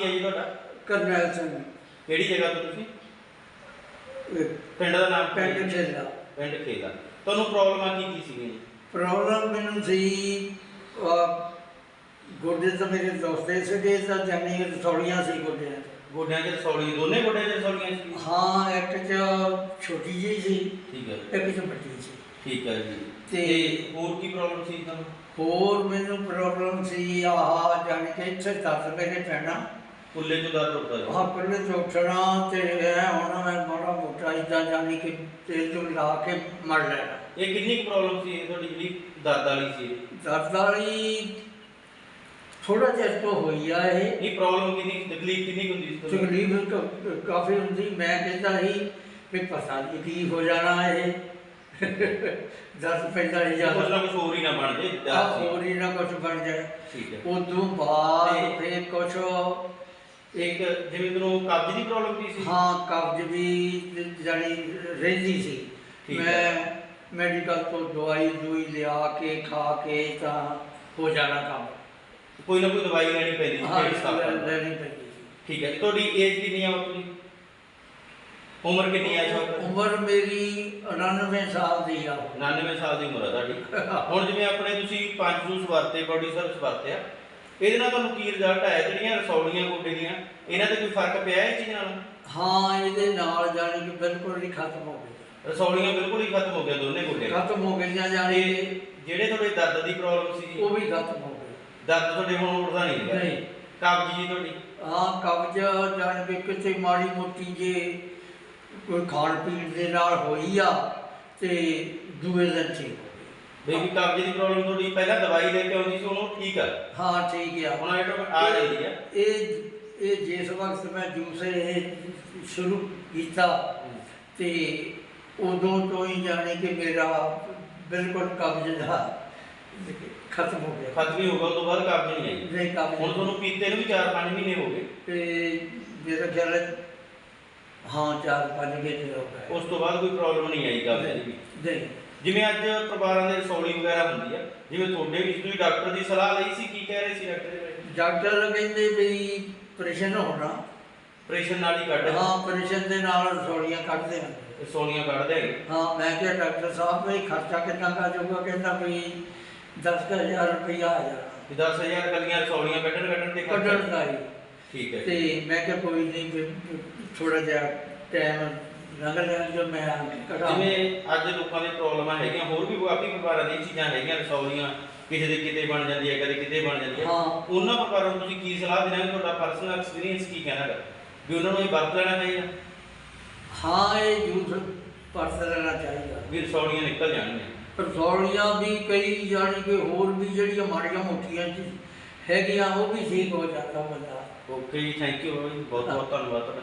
ਕੀ ਹੈ ਜੀ ਤੁਹਾਡਾ? ਕਰਨੈਲ ਸਿੰਘ। ਕਿਹੜੀ ਜਗ੍ਹਾ ਤੋਂ ਤੁਸੀਂ? ਇਹ ਪਿੰਡ ਦਾ ਨਾਮ ਕੀ ਹੈ? ਪਿੰਡ ਛੇਲਾ ਪਿੰਡ ਖੇਲਾ। ਤੁਹਾਨੂੰ ਪ੍ਰੋਬਲਮ ਕੀ ਕੀ ਸੀਗੀ ਜੀ? ਪ੍ਰੋਬਲਮ ਮੈਨੂੰ ਸੀ ਅਹ, ਗੋਡੇ ਤਾਂ ਮੇਰੇ ਦੋਸਤੇ ਸੀਗੇ ਤਾਂ ਜਾਨੀ ਰਸੌਲੀਆਂ ਸੀ ਗੋਡਿਆਂ 'ਚ। ਗੋਡਿਆਂ 'ਚ ਰਸੌਲੀ ਦੋਨੇ ਗੋਡਿਆਂ 'ਚ ਰਸੌਲੀਆਂ ਸੀ? ਹਾਂ ਇੱਕ ਚ ਛੋਟੀ ਜਿਹੀ ਸੀ ਠੀਕ ਹੈ। ਇੱਕ ਚ ਵੱਡੀ ਸੀ। ਠੀਕ ਹੈ ਜੀ। ਤੇ- ਤੇ ਹੋਰ ਕੀ ਪ੍ਰੋਬਲਮ ਸੀ ਤੁਹਾਨੂੰ? ਹੋਰ ਮੈਨੂੰ ਪ੍ਰੋਬਲਮ ਸੀ ਆਹ ਜਾਣੀ ਕਿ ਇੱਥੇ ਦਰਦ ਮੇਰੇ ਪੈਣਾ। ਕੁੱਲੇ 'ਚ ਦਰਦ ਹੁੰਦਾ ਜੀ। ਆਹ ਪਹਿਲੇ ਤੋਂ ਉੱਠਣਾ ਤੇ ਇਹ ਹੁਣ ਮੈਂ ਬੜਾ ਮੋਟਾ ਇਦਾਂ ਜਾਣੀ ਕਿ ਤੇਲ ਤੋਂ ਲਾ ਕੇ ਮਰ ਲੈਣਾ ਇਹ ਕਿੰਨੀ ਕੁ ਪ੍ਰੋਬਲਮ ਸੀ? ਇਹ ਤੁਹਾਡੀ ਜਿਹੜੀ ਦਰਦ ਵਾਲੀ ਸੀ ਦਰਦ ਵਾਲੀ ਥੋੜਾ ਜਿਹਾ ਤੋਂ ਹੋਈ ਆ ਇਹ। ਇਹ ਪ੍ਰੋਬਲਮ ਕਿੰਨੀ ਤਕਲੀਫ ਕਿੰਨੀ ਕੁ ਹੁੰਦੀ ਸੀ ਤੁਹਾਨੂੰ? ਤਕਲੀਫ ਕ- ਕਾਫੀ ਹੁੰਦੀ। ਮੈਂ ਕਹਿੰਦਾ ਸੀ ਵੀ ਪਤਾ ਨਹੀਂ ਕੀ ਹੋ ਜਾਣਾ ਇਹ। ਦਰਦ ਪੈਂਦਾ ਹੀ ਕੁਛ ਜਾਂਦਾ ਨਾ ਕੁਛ ਹੋਰ ਹੀ ਨਾ ਬਣ ਜੇ ਦਰਦ ਸੀ। ਹੋਰ ਹੀ ਨਾ ਕੁਝ ਬਣ ਜਾਏ। ਠੀਕ ਹੈ। ਉਦੋਂ ਬਾਅਦ ਤੇ- ਫਿਰ ਕੁਛ ਇੱਕ ਜਿਵੇਂ ਤੁਹਾਨੂੰ ਕਬਜ਼ ਦੀ ਪ੍ਰੋਬਲਮ ਸੀ? ਹਾਂ ਕਬਜ਼ ਵੀ ਜਾਣੀ ਰਹਿੰਦੀ ਸੀ। ਮੈਂ ਮੈਡੀਕਲ ਤੋਂ ਦਵਾਈ ਦੂਈ ਲਿਆ ਕੇ ਖਾ ਕੇ ਤਾਂ ਹੋ ਜਾਣਾ ਕੰਮ। ਕੋਈ ਨਾ ਕੋਈ ਦਵਾਈ ਲੈਣੀ ਪੈਂਦੀ ਜਿਹੜੀ। ਲੈਣੀ ਪੈਂਦੀ ਸੀ। ਠੀਕ ਹੈ ਤੁਹਾਡੀ ਏਜ ਕਿੰਨੀ ਆ ਆਪਣੀ ਉਮਰ ਕਿੰਨੀ ਆ ਵਕਤ? ਉਮਰ ਮੇਰੀ 99 ਸਾਲ ਦੀ ਆ। 99 ਸਾਲ ਦੀ ਉਮਰ ਆ ਤੁਹਾਡੀ। ਹੁਣ ਜਿਵੇਂ ਆਪਣੇ ਤੁਸੀਂ ਪੰਜ ਜੂਸ ਵਰਤੇ ਬਾਡੀ ਸਰਵਿਸ ਵਰਤਿਆ ਇਹਦੇ ਨਾਲ ਤੁਹਾਨੂੰ ਕੀ ਰਿਜ਼ਲਟ ਆਇਆ? ਜਿਹੜੀਆਂ ਰਸੌਲੀਆਂ ਗੋਡੇ ਦੀਆਂ ਇਹਨਾਂ ਤੇ ਕੋਈ ਫ਼ਰਕ ਪਿਆ ਇਹ ਚੀਜ਼ ਨਾਲ? ਹਾਂ ਇਹਦੇ ਨਾਲ ਜਾਣੀ ਕਿ ਬਿਲਕੁਲ ਹੀ ਖਤਮ ਹੋ ਗਈ ਰਸੌਲੀਆਂ ਬਿਲਕੁਲ ਹੀ ਖਤਮ ਹੋ ਗਿਆ ਦੋਨੇ ਗੋਡੇ। ਖਤਮ ਹੋ ਗਈਆਂ ਜਾਣੀ ਤੇ ਜਿਹੜੇ ਤੁਹਾਡੇ ਦਰਦ ਦੀ ਪ੍ਰੋਬਲਮ ਸੀ? ਉਹ ਵੀ ਖਤਮ ਹੋ ਗਈ ਦਰਦ ਤੁਹਾਡੇ ਹੁਣ ਉੱਠਦਾ ਨਹੀਂ ਹੈਗਾ? ਨਹੀਂ। ਕਬਜ਼ ਜੀ ਤੁਹਾਡੀ? ਹਾਂ ਕਬਜ਼ ਜਾਣ ਕੇ ਕਿਤੇ ਮਾੜੀ ਮੋਟੀ ਜੇ ਕੋਈ ਖਾਣ ਪੀਣ ਦੇ ਨਾਲ ਹੋਈ ਆ ਤੇ ਦੂਏ ਦਿਨ ਠੀਕ ਹੋ ਬੇਬੀ ਕਬਜ਼ ਦੀ ਪ੍ਰੋਬਲਮ ਤੁਹਾਡੀ ਪਹਿਲਾਂ ਦਵਾਈ ਲੈ ਕੇ ਆਉਂਦੀ ਸੀ ਹੁਣ ਉਹ ਠੀਕ ਆ। ਹਾਂ ਠੀਕ ਆ। ਹੁਣ ਆਟੋਮੈਟਿਕ ਆ ਜਾਂਦੀ ਆ। ਇਹ ਇਹ ਜਿਸ ਵਕਤ ਮੈਂ ਜੂਸ ਇਹ ਸ਼ੁਰੂ ਕੀਤਾ ਤੇ ਉਦੋਂ ਤੋਂ ਹੀ ਜਾਣੇ ਕਿ ਮੇਰਾ ਬਿਲਕੁਲ ਕਬਜ਼ ਦਾ ਖਤਮ ਹੋ ਗਿਆ। ਖਤਮ ਹੀ ਹੋ ਗਿਆ ਤੋਂ ਬਾਅਦ ਕਬਜ਼ ਨਹੀਂ ਆਈ। ਨਹੀਂ ਕਬਜ਼ ਹੁਣ ਤੁਹਾਨੂੰ ਪੀਤੇ ਨੂੰ ਵੀ 4-5 ਮਹੀਨੇ ਹੋ ਗਏ। ਤੇ ਮੇਰਾ ਖਿਆਲ ਹੈ ਹਾਂ ਚਾਰ ਪੰਜ ਮਹੀਨੇ ਹੋ ਗਏ। ਉਸ ਤੋਂ ਬਾਅਦ ਕੋਈ ਪ੍ਰੋਬਲਮ ਨਹੀਂ ਆਈ ਕਬਜ਼ ਦੀ ਨਹੀਂ। ਜਿਵੇਂ ਅੱਜ ਪਰਿਵਾਰਾਂ ਦੇ ਰਸੌਲੀ ਵਗੈਰਾ ਹੁੰਦੀ ਆ ਜਿਵੇਂ ਤੁਹਾਡੇ ਵੀ ਤੁਸੀਂ ਡਾਕਟਰ ਦੀ ਸਲਾਹ ਲਈ ਸੀ ਕੀ ਕਹਿ ਰਹੇ ਸੀ ਡਾਕਟਰ ਦੇ ਡਾਕਟਰ ਕਹਿੰਦੇ ਵੀ ਆਪਰੇਸ਼ਨ ਹੋਣਾ। ਆਪਰੇਸ਼ਨ ਨਾਲ ਹੀ ਕੱਢ ਹਾਂ ਆਪਰੇਸ਼ਨ ਦੇ ਨਾਲ ਰਸੌਲੀਆਂ ਕੱਢਦੇ ਹਨ ਰਸੌਲੀਆਂ ਕੱਢ ਦੇਗੇ ਹਾਂ ਮੈਂ ਕਿਹਾ ਡਾਕਟਰ ਸਾਹਿਬ ਵੀ ਖਰਚਾ ਕਿੰਨਾ ਕਾ ਜਾਊਗਾ? ਕਹਿੰਦਾ ਵੀ 10000 ਰੁਪਇਆ ਆ ਜਾਣਾ। ਵੀ 10000 ਕੱਲੀਆਂ ਰਸੌਲੀਆਂ ਕੱਢਣ ਕੱਢਣ ਤੇ। ਕੱਢਣ ਦਾ ਹੀ। ਠੀਕ ਹੈ ਤੇ ਮੈਂ ਕਿਹਾ ਕੋਈ ਨਹੀਂ ਥੋੜਾ ਜਿਹਾ ਟਾਈਮ ਲੰਘ ਲਿਆ ਜੋ ਮੈਂ ਕਢਾ ਜਿਵੇਂ ਅੱਜ ਲੋਕਾਂ ਦੇ ਪ੍ਰੋਬਲਮਾਂ ਹੈਗੀਆਂ ਹੋਰ ਵੀ ਕਾਫੀ ਪਰਿਵਾਰਾਂ ਦੀ ਚੀਜ਼ਾਂ ਹੈਗੀਆਂ ਰਸੌਲੀਆਂ ਕਿਸੇ ਦੇ ਕਿਤੇ ਬਣ ਜਾਂਦੀ ਹੈ ਕਦੇ ਕਿਤੇ ਬਣ ਜਾਂਦੀ ਹੈ। ਹਾਂ। ਉਹਨਾਂ ਪਰਿਵਾਰਾਂ ਨੂੰ ਤੁਸੀਂ ਕੀ ਸਲਾਹ ਦੇਣਾ? ਤੁਹਾਡਾ ਪਰਸਨਲ ਐਕਸਪੀਰੀਅੰਸ ਕੀ ਕਹਿਣਾ ਹੈ ਵੀ ਉਹਨਾਂ ਨੂੰ ਇਹ ਵਰਤ ਲੈਣਾ ਚਾਹੀਦਾ? ਹਾਂ ਇਹ ਜੂਸ ਪਰਸ ਲੈਣਾ ਚਾਹੀਦਾ। ਵੀ ਰਸੌਲੀਆਂ ਨਿਕਲ ਜਾਣਗੀਆਂ। ਰਸੌਲੀਆਂ ਵੀ ਕਈ ਜਾਣੀ ਕਿ ਹੋਰ ਵੀ ਜਿਹੜੀਆਂ ਮਾੜੀਆਂ ਮੋਟੀਆਂ ਚ ਹੈਗੀਆਂ ਉਹ ਵੀ ਠੀਕ ਹੋ ਜਾਂਦਾ ਬੰਦਾ। ਓਕੇ ਜੀ ਥੈਂਕ ਯੂ ਬਹੁਤ ਬਹੁਤ ਧੰਨਵਾਦ ਤੁਹਾਡਾ।